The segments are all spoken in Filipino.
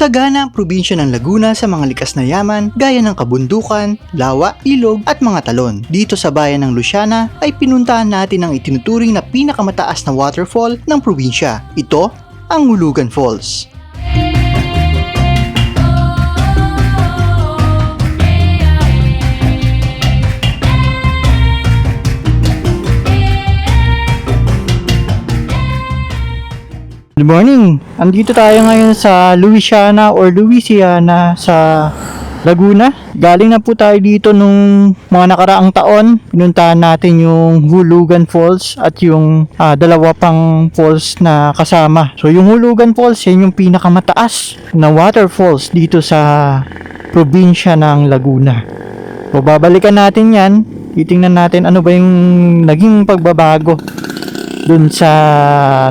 Sagana ang probinsya ng Laguna sa mga likas na yaman gaya ng kabundukan, lawa, ilog at mga talon. Dito sa bayan ng Luciana ay pinuntahan natin ang itinuturing na pinakamataas na waterfall ng probinsya. Ito ang Hulugan Falls. Good morning! Andito tayo ngayon sa Louisiana or Louisiana sa Laguna. Galing na po tayo dito nung mga nakaraang taon. Pinuntahan natin yung Hulugan Falls at yung ah, dalawa pang falls na kasama. So yung Hulugan Falls, yan yung pinakamataas na waterfalls dito sa probinsya ng Laguna. So babalikan natin yan. Titingnan natin ano ba yung naging pagbabago dun sa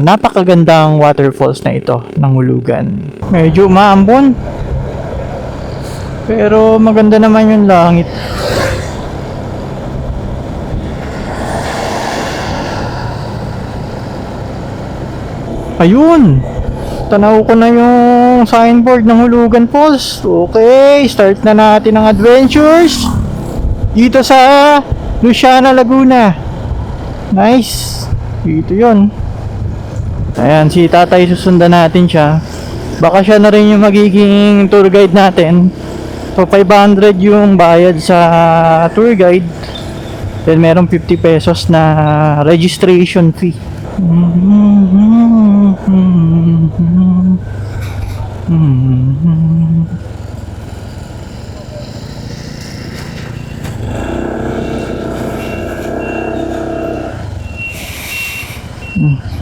napakagandang waterfalls na ito ng Hulugan. Medyo maambon. Pero maganda naman yung langit. Ayun! Tanaw ko na yung signboard ng Hulugan Falls. Okay, start na natin ang adventures dito sa Luciana, Laguna. Nice! Dito yon. Ayan, si tatay susundan natin siya. Baka siya na rin yung magiging tour guide natin. So, 500 yung bayad sa tour guide. Then, meron 50 pesos na registration fee.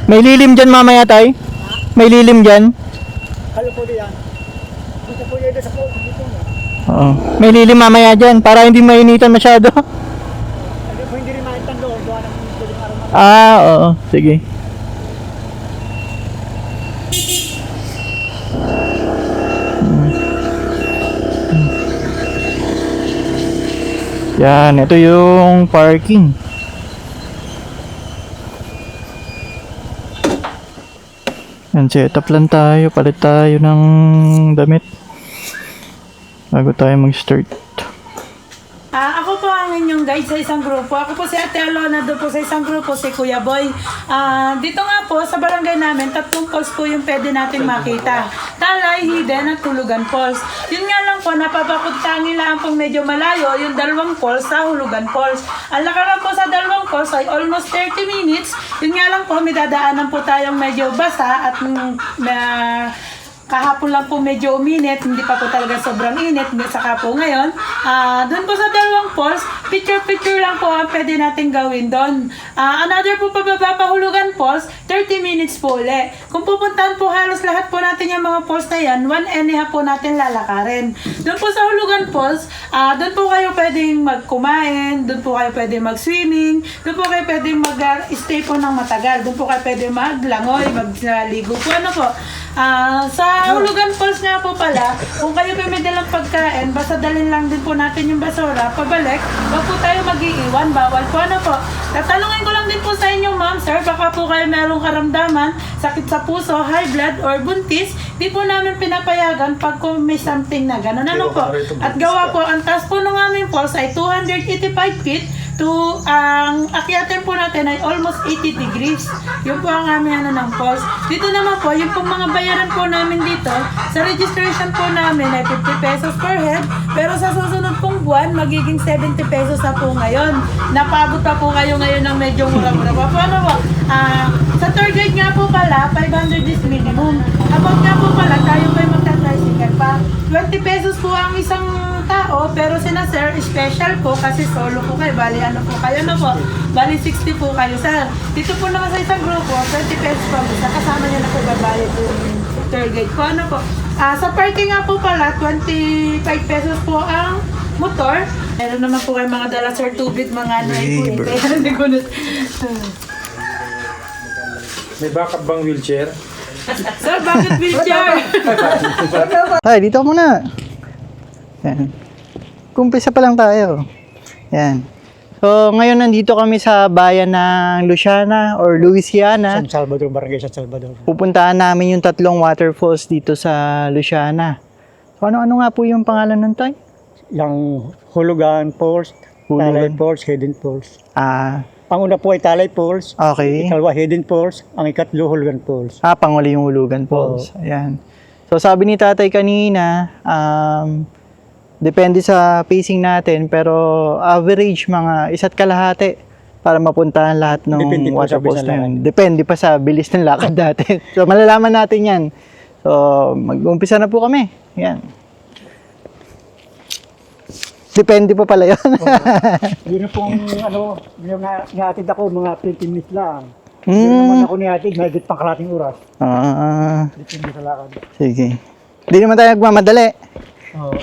May lilim dyan mamaya tay? May lilim dyan? Halo po diyan. Dito po yun sa po. Oo. May lilim mamaya dyan para hindi mainitan masyado. Ano hindi rin makita doon. Doon ang daling araw. Ah, oo. Sige. Yan, ito yung parking. Yan, set lang tayo. Palit tayo ng damit. Bago tayo mag-start. Inyong guide sa isang grupo. Ako po si Ate Alona, doon po sa isang grupo si Kuya Boy. Ah, dito nga po sa barangay namin, tatlong falls po yung pwede natin makita. Talay, Hidden at Hulugan Falls. Yun nga lang po, napapakuntangi lang pong medyo malayo yung dalawang falls sa Hulugan Falls. Ang lakaran po sa dalawang falls ay almost 30 minutes. Yun nga lang po, may dadaanan po tayong medyo basa at na kahapon lang po medyo uminit, hindi pa po talaga sobrang init, saka po ngayon. Ah, doon po sa dalawang falls, picture-picture lang po ang pwede natin gawin doon. Ah, another po pababa pa Hulugan Falls, 30 minutes po uli. Kung pupuntahan po halos lahat po natin yung mga falls na yan, one and a po natin lalakarin. Doon po sa Hulugan Falls, ah, doon po kayo pwedeng magkumain, doon po kayo pwedeng mag-swimming, doon po kayo pwedeng mag-stay po ng matagal, doon po kayo pwedeng maglangoy, magligo po, ano po. Ah, sa Hulugan Falls nga po pala, kung kayo may dalang pagkain, basta dalhin lang din po natin yung basura, pabalik, wag po tayo mag-iiwan, bawal po ano po. Tatanungin ko lang din po sa inyo, ma'am, sir, baka po kayo merong karamdaman, sakit sa puso, high blood, or buntis, di po namin pinapayagan pag kung may something na gano'n. Ano po? At gawa po, ang taas po ng aming falls ay 285 feet, to ang akyatin po natin ay almost 80 degrees. Yun po ang aming ano ng falls. Dito naman po, yung pong mga bayaran po namin dito, sa registration po namin ay 50 pesos per head, pero sa susunod pong buwan, magiging 70 pesos na po ngayon. Napagod pa po kayo ngayon ng medyo mura-mura pa po. Ano po? Ah, sa tour guide nga po pala, 500 is minimum. About nga po pala, tayo po ay magta-tricycle pa. 20 pesos po ang isang tao, pero sina sir, special po kasi solo po kayo. Bali, ano po kayo, ano po? Bali, 60 po kayo, sir. Dito po naman sa isang grupo, 20 pesos po. Sa kasama niyo na po babayad po yung tour guide po. Ano po? Ah, sa parking nga po pala, 25 pesos po ang motor. Meron naman po kayo mga dala sir tubig, mga ano ay po. eh. Kaya hindi ko na... May backup bang wheelchair? Sir, bakit wheelchair? Ay, dito muna. Yan. Kumpisa pa lang tayo. Yan. So, ngayon nandito kami sa bayan ng Luciana or Louisiana. San Salvador, Barangay San Salvador. Pupuntahan namin yung tatlong waterfalls dito sa Luciana. So, ano-ano nga po yung pangalan nun, Tay? Yung Hulugan Falls, Hulugan. Talay Falls, Hidden Falls. Ah, Panguna po ay Talay Falls, okay. ikalwa Hidden Falls, ang ikatlo Hulugan Falls. Ah, panguli yung Hulugan Falls. Ayan. So, sabi ni tatay kanina, um, depende sa pacing natin, pero average mga isa't kalahati para mapuntahan lahat ng Depende waterfalls na yun. Depende pa sa bilis ng lakad natin. so, malalaman natin yan. So, mag-umpisa na po kami. Yan. Depende pa pala yun. Yun na pong ano, yung na, naatid ako mga 20 minutes lang. Yun Hmm. naman ako niatid, mahigit pang kalating oras. Ah, Depende sa lakad. sige. Hindi naman tayo nagmamadali. Oo.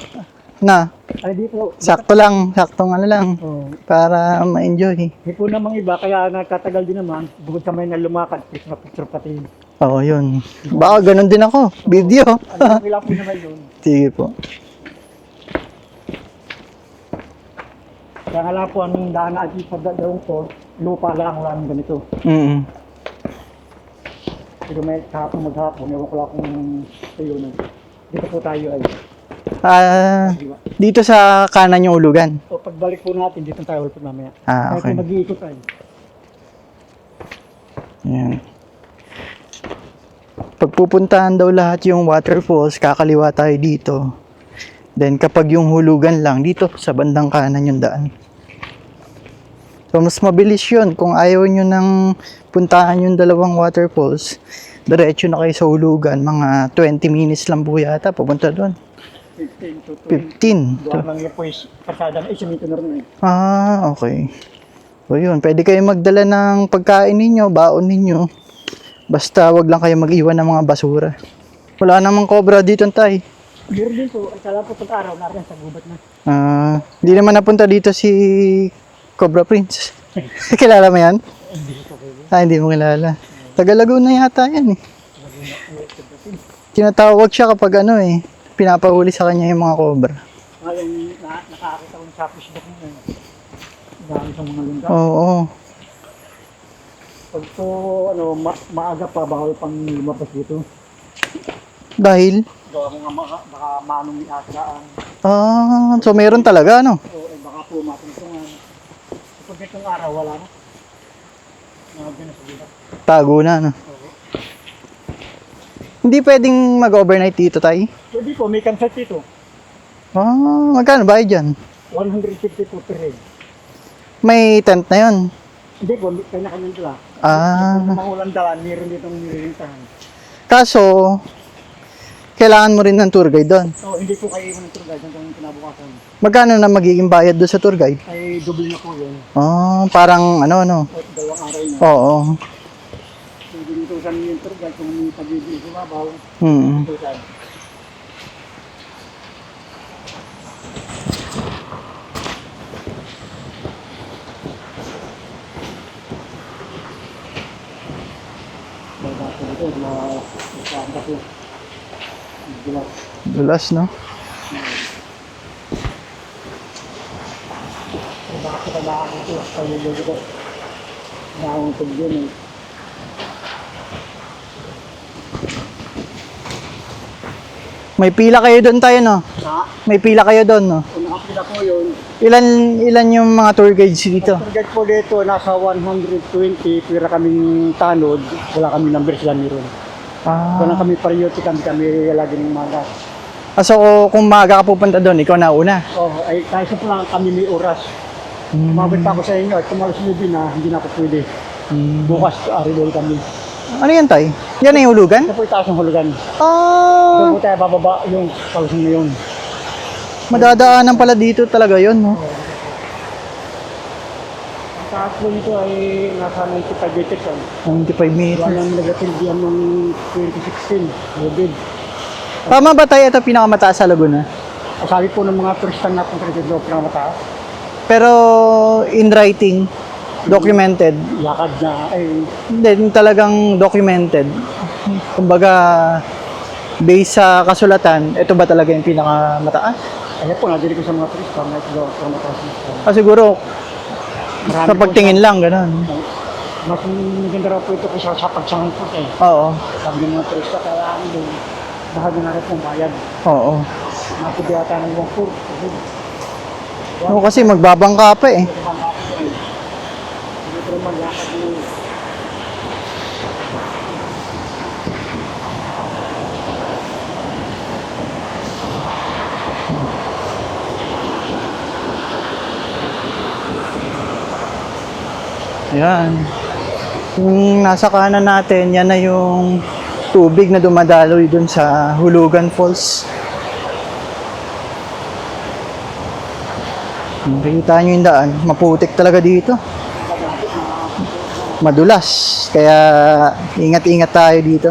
Na, Ay dito, sakto lang, saktong ano lang, oh, para ma-enjoy. Hindi po namang iba, kaya nagtatagal din naman. Bukod sa may na lumakad, picture na picture pati. Oo, yun. Baka ganun din ako. Video. Ano lang po naman yun. Sige po. Kaya nga lang po, ang daan natin sa dalawang ko, lupa lang, wala nang ganito. Mm Pero may kahapon maghapon, ewan ko lang kung tayo na. Dito po tayo ay. Ah, dito sa kanan yung ulugan. So pagbalik po natin, dito tayo ulit mamaya. Ah, okay. okay. mag-iikot tayo. Yan. Pagpupuntahan daw lahat yung waterfalls, kakaliwa tayo dito. Then kapag yung hulugan lang, dito sa bandang kanan yung daan. So mas mabilis yun. Kung ayaw nyo nang puntahan yung dalawang waterfalls, diretso na kayo sa hulugan. Mga 20 minutes lang po yata pupunta doon. 15 to 20. 15. Doon lang yung po is kasada na, eh, sumito na rin eh. Ah, okay. So yun, pwede kayo magdala ng pagkain ninyo, baon ninyo. Basta wag lang kayo mag-iwan ng mga basura. Wala namang cobra dito, tay. Meron din po, ay kala po pag-araw, narin sa gubat na. Ah, hindi naman napunta dito si Cobra Prince. kilala mo yan? Ah, hindi mo kilala. Taga Laguna yata yan eh. Tinatawag siya kapag ano eh, pinapahuli sa kanya yung mga cobra. Ngayon, na, nakakita ko sa Facebook mo. Dami sa mga lungga. Oo. Pag po, ano, ma- maaga pa, bawal pang lumabas dito. Dahil, Gawa mo nga baka, baka manong ni Asraan. ah, so meron talaga ano? O eh, baka po matuntungan. Kapag itong araw, wala na. Mga na sa. Tago na ano. Hindi pwedeng mag-overnight dito, tay? Pwede po, may campsite dito. Ah, magkano ba dyan? 150 po per head. May tent na yon. Hindi po, may kanya-kanya dala. Ah, Kung mga ulang dala, meron ditong nililintahan. kaso, kailangan mo rin ng tour guide doon. So, hindi po kayo ng tour guide hanggang kinabukasan. Magkano na magiging bayad doon sa tour guide? Ay, double na po yun. Ah, parang ano ano. Dalawang araw na. Oo. So, dinutusan niyo yung tour guide kung may pag-ibig sumabaw. Hmm. Dito, po. Diba? Dulas, no? Baka sa kailangan ko ito, palululo ko. Nakakutog yun eh. May pila kayo doon tayo, no? Na, May pila kayo doon, no? kung nakapila po yun, Ilan ilan yung mga tour guides dito? Tour guide po dito, nasa 120, pira kaming tanod, wala kami number sila meron. Ah. kami pariyoti kami, kami lagi ng mga. ah, so kung maaga ka pupunta doon, ikaw na una. Oh, ay kahit sa lang kami may oras. Hmm. Umabot pa ako sa inyo, at kumalas na, hindi na ako pwede. Hmm. Bukas, arilol kami. Ano yan, tay? Yan ang hulugan? Ito po itaas ng hulugan. Ah, Doon po tayo bababa yung pausong na yun. madadaanan pala dito talaga yon, no? Ang taas po nito ay nasa 95 meters. ah. 95 Wala meters. nang nagatildihan noong 2016, COVID. Tama ba tayo ito pinakamataas sa Laguna? Ang sabi po ng mga turistang napunta rito, doon pinang mataas. Pero in writing, documented. Lakad na, ay Hindi, talagang documented. Kumbaga, based sa kasulatan, ito ba talaga yung pinakamataas? Kaya po, nadiri ko sa mga turista, may ito ang mataas na. Ah, siguro, Marami Sa pagtingin lang, ganun. po, mas maganda raw po ito kaysa sa pagsangkot eh. Oo. Sabi ng mga turista, kaya ano doon, bahagi na rin bayad. Oo. Napod yata ng. Kasi, Oo, kasi magbabangka pa eh. Hindi ko naman lakad yung Ayan. Yung nasa kanan natin, yan na yung tubig na dumadaloy dun sa Hulugan Falls. Nakikita nyo yung daan, maputik talaga dito. Madulas, kaya ingat-ingat tayo dito.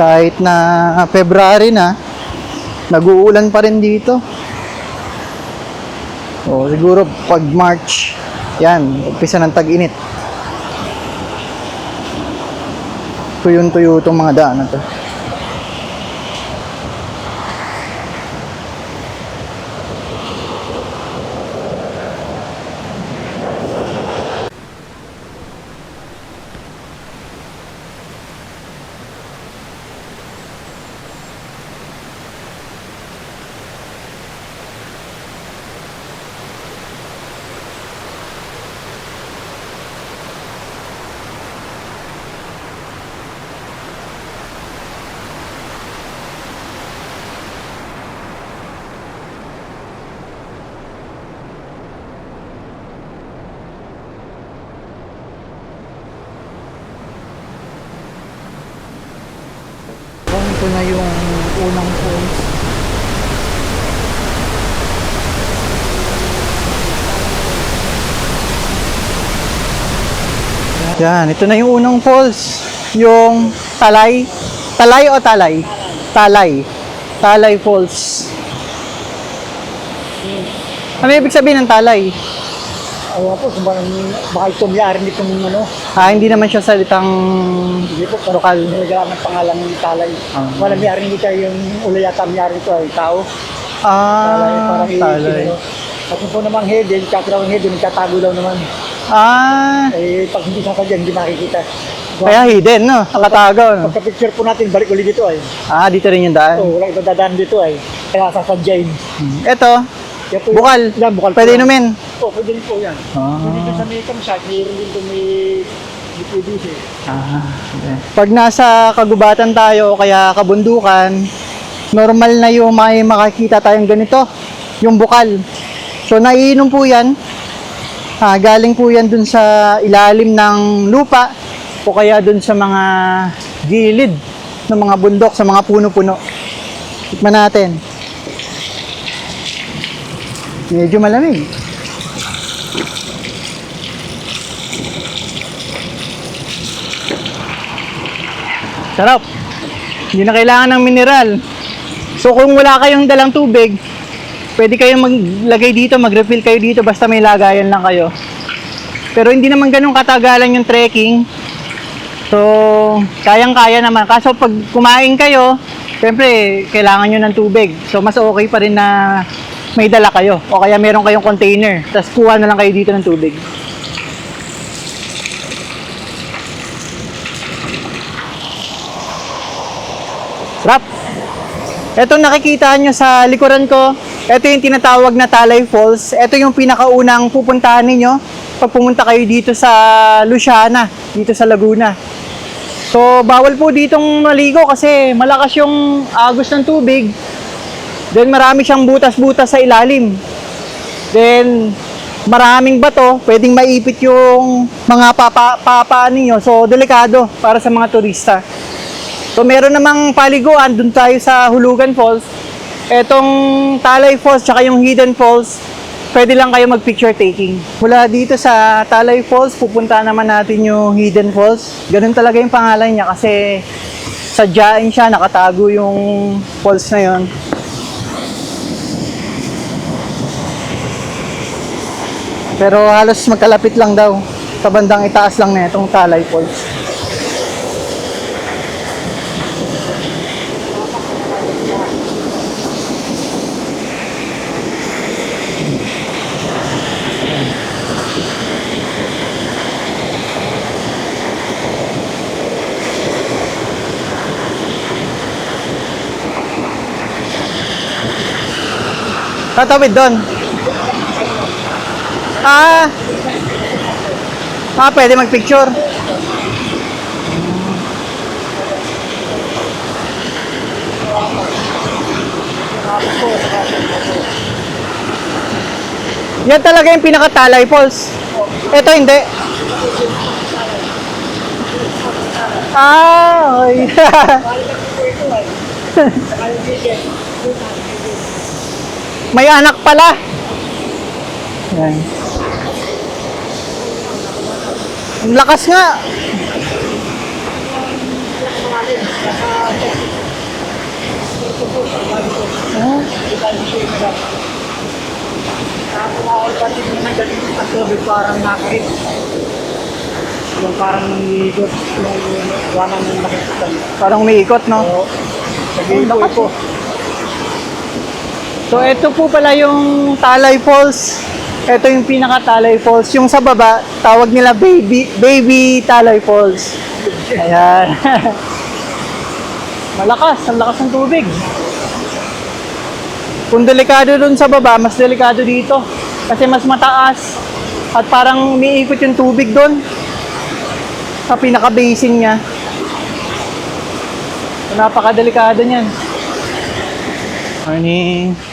Kahit na February na, nag-uulan pa rin dito. O siguro pag March, yan, umpisa ng tag-init. Tuyong-tuyo itong mga daan na to. Ito na yung unang falls. Yan, ito na yung unang falls. Yung Talay. Talay o Talay? Talay. Talay Falls. Ano ibig sabihin ng Talay? Ayaw po, kung baka, baka ito may-ari nitong ano, Ah, hindi naman siya salitang hindi po, pero lokal. nilagyan ng pangalan ng talay. Ah. Wala may-ari nito yung uli yata may-ari nito ay tao. Talay, Ah, Talay. i- At yung po namang hidden, kakiraw ng hidden, nagtatago daw naman. Ah, Eh, pag hindi sasadya, hindi makikita. kaya hidden, no? Nakatago, no? Pagka-picture po natin, balik ulit dito ay. Ah, dito rin yung daan. Oh, wala ibang dadaan dito ay. Kaya sasadyain. Ito, Po- bukal. Yan, bukal po Pwede yan. inumin. Oh, pwede rin po yan. Ah. Hindi dito sa may kamsat, mayroon din doon may may PVC. Ah, okay. Pag nasa kagubatan tayo, kaya kabundukan, normal na yung may makakita tayong ganito, yung bukal. So, naiinom po yan. Ah, galing po yan dun sa ilalim ng lupa o kaya dun sa mga gilid ng mga bundok, sa mga puno-puno. Tikman natin. Medyo malamig. Sarap. Hindi na kailangan ng mineral. So kung wala kayong dalang tubig, pwede kayong maglagay dito, mag-refill kayo dito basta may lagayan lang kayo. Pero hindi naman ganun katagalan yung trekking. So, kayang-kaya naman. Kaso pag kumain kayo, syempre, kailangan nyo ng tubig. So, mas okay pa rin na may dala kayo. O kaya meron kayong container. Tapos kuha na lang kayo dito ng tubig. Sarap! Ito nakikita nyo sa likuran ko. Ito yung tinatawag na Talay Falls. Ito yung pinakaunang pupuntahan ninyo pag pumunta kayo dito sa Luciana, dito sa Laguna. So, bawal po ditong maligo kasi malakas yung agos ng tubig. Then, marami siyang butas-butas sa ilalim. Then, maraming bato, pwedeng maipit yung mga papa, papa ninyo. So, delikado para sa mga turista. So meron namang paliguan dun tayo sa Hulugan Falls. Etong Talay Falls tsaka yung Hidden Falls, pwede lang kayo mag picture taking. Mula dito sa Talay Falls, pupunta naman natin yung Hidden Falls. Ganun talaga yung pangalan niya kasi sadyain siya, nakatago yung falls na yon. Pero halos magkalapit lang daw. Sa bandang itaas lang na itong talay poles. Tatawid doon. Ah. Ah, pwede magpicture. Yan talaga yung pinaka-talay falls. Ito hindi. Ah, okay. May anak pala. Yan. Ang lakas nga. Parang. Yung parang yung wanang nakikita. Parang umiikot, no? Ito. So, ito po pala yung Talay Falls. Ito yung pinaka-Talay Falls. Yung sa baba, tawag nila Baby, baby Talay Falls. Ayan. Malakas, ang lakas ng tubig. Kung delikado dun sa baba, mas delikado dito. Kasi mas mataas. At parang umiikot yung tubig dun. Sa pinaka-basin niya. Napakadelikado niyan. Morning.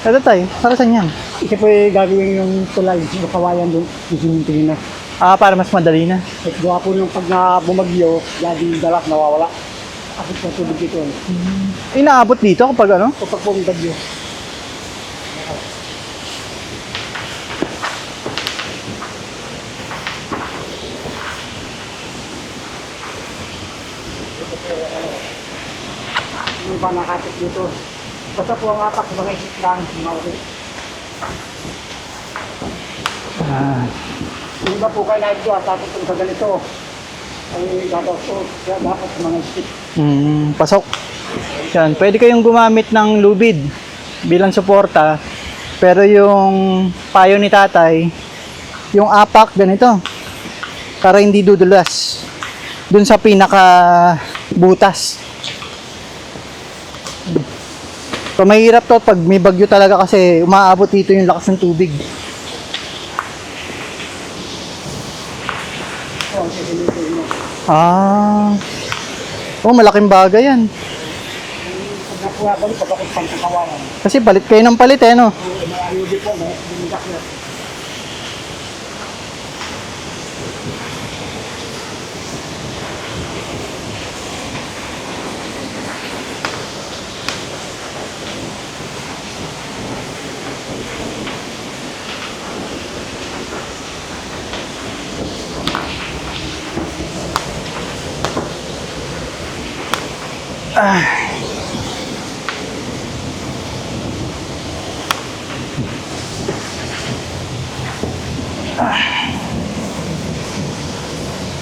Ito tayo, para saan yan? Ito po yung gagawin yung tulay, yung kawayan doon, yung na. Ah, para mas madali na. At gawa po nung pag na bumagyo, lagi yung dalas nawawala. Ako po tubig dito. Inaabot dito kapag ano? Kapag po bagyo. Yung ba nakatip dito? Basta po ang atak, mga isip lang, maulit. Ah, Yung iba po kayo nagdo at tapos kung sa ganito, ay dapat po, kaya dapat mga isip. mm, pasok. Yan, pwede kayong gumamit ng lubid bilang suporta. Pero yung payo ni tatay, yung apak ganito. Para hindi dudulas. Dun sa pinaka butas. So mahirap to pag may bagyo talaga kasi umaabot dito yung lakas ng tubig. Ah. Oh, malaking bagay yan. Kasi palit kayo ng palit eh, no? Bumigak na.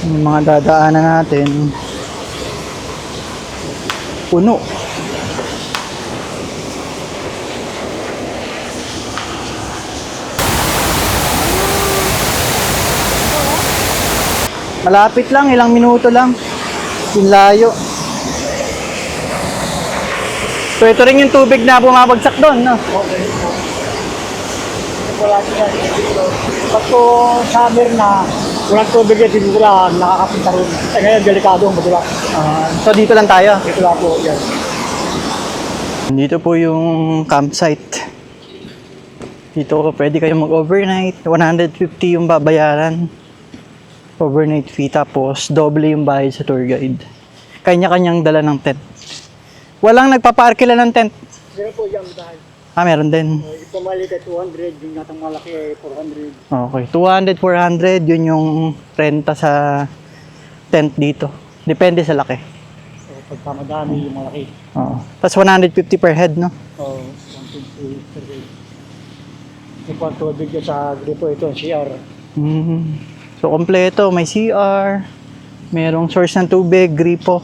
Yung mga dadaanan natin. Puno. Malapit lang, ilang minuto lang. Yung layo. So ito rin yung tubig na bumabagsak doon, no? Wala siya dito. Pag po summer na, walang tubig yan dito lang, nakakapunta rin. Eh ngayon, delikado ang magula. Ah, so dito lang tayo. Dito lang po, yan. Dito po yung campsite. Dito pwede kayo mag-overnight. 150 yung babayaran. Overnight fee tapos doble yung bayad sa tour guide. Kanya-kanyang dala ng tent. Walang nagpaparkila ng tent. Pero po yan dahil. Ah, meron din. Uh, ito maliit ay 200, yung natang malaki ay 400. Okay. 200, 400, yun yung renta sa tent dito. Depende sa laki. So pagka madami yung malaki. Oo. Tapos 150 per head, no? So, 120 per day. Ito ang tubig sa gripo, ito ang CR. Mhm. So, kompleto. May CR. Merong source ng tubig, gripo.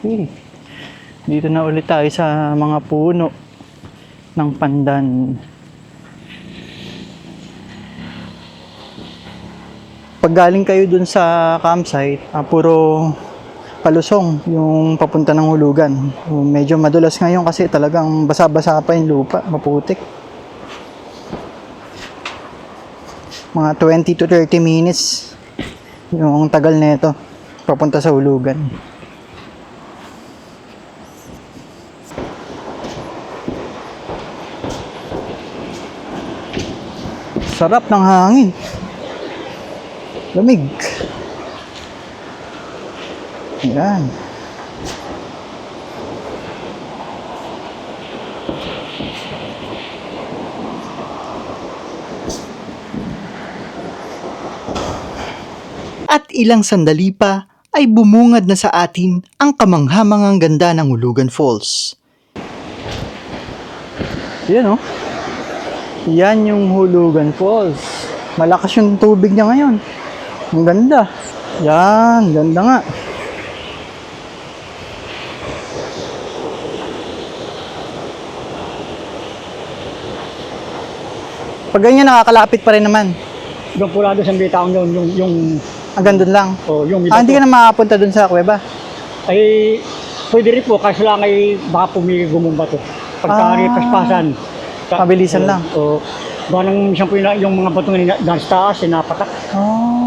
Okay. Dito na ulit tayo sa mga puno ng pandan. Pag galing kayo dun sa campsite, ah, puro palusong yung papunta ng hulugan. Medyo madulas ngayon kasi talagang basa-basa pa yung lupa, maputik. Mga 20 to 30 minutes yung tagal nito papunta sa hulugan. Sarap ng hangin. Lamig. Yan. At ilang sandali pa ay bumungad na sa atin ang kamanghamangang ganda ng Hulugan Falls. Yan oh. Yan yung Hulugan Falls. Malakas yung tubig niya ngayon. Ang ganda. Yan, ganda nga. Pag ganyan nakakalapit pa rin naman. Doon po lang doon sa may taong yun, yung, yung, Hanggang doon lang. oh, yung Ah, hindi ka na makapunta doon sa kuweba. Ay, pwede rin po, kaso lang ay baka pumi gumumba to. Pagka Ah. ah. paspasan. Oh, lang. Oo. gawa ng siyang po yung, yung mga batong na nasa taas, eh, napatak. Oh.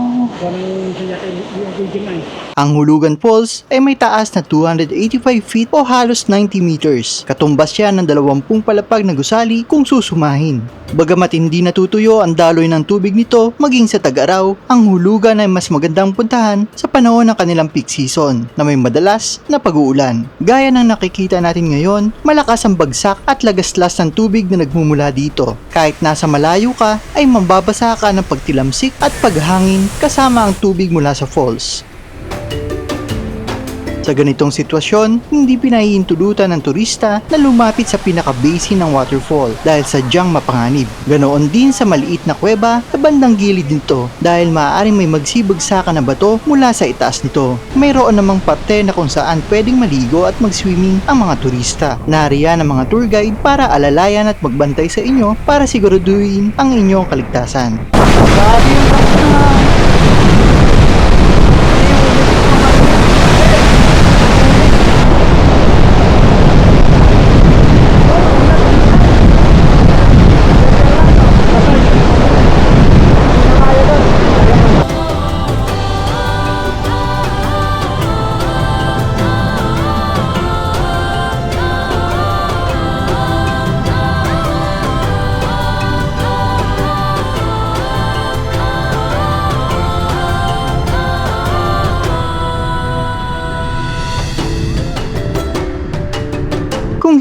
Ang Hulugan Falls ay may taas na 285 feet o halos 90 meters. Katumbas siya ng 20 palapag na gusali kung susumahin. Bagamat hindi natutuyo ang daloy ng tubig nito maging sa tag-araw, ang hulugan ay mas magandang puntahan sa panahon ng kanilang peak season na may madalas na pag-uulan. Gaya ng nakikita natin ngayon, malakas ang bagsak at lagaslas ng tubig na nagmumula dito. Kahit nasa malayo ka, ay mambabasa ka ng pagtilamsik at paghangin kasama ang tubig mula sa falls. Sa ganitong sitwasyon, hindi pinahihintulutan ng turista na lumapit sa pinaka-basin ng waterfall dahil sadyang mapanganib. Ganoon din sa maliit na kuweba sa bandang gilid nito dahil maaaring may magsibagsakan na bato mula sa itaas nito. Mayroon namang parte na kung saan pwedeng maligo at mag-swimming ang mga turista. Nariyan ang mga tour guide para alalayan at magbantay sa inyo para siguraduhin ang inyong kaligtasan. Grabe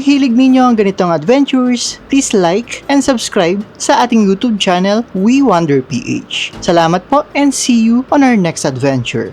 hilig ninyo ang ganitong adventures, please like and subscribe sa ating YouTube channel, We Wonder PH. Salamat po and see you on our next adventure.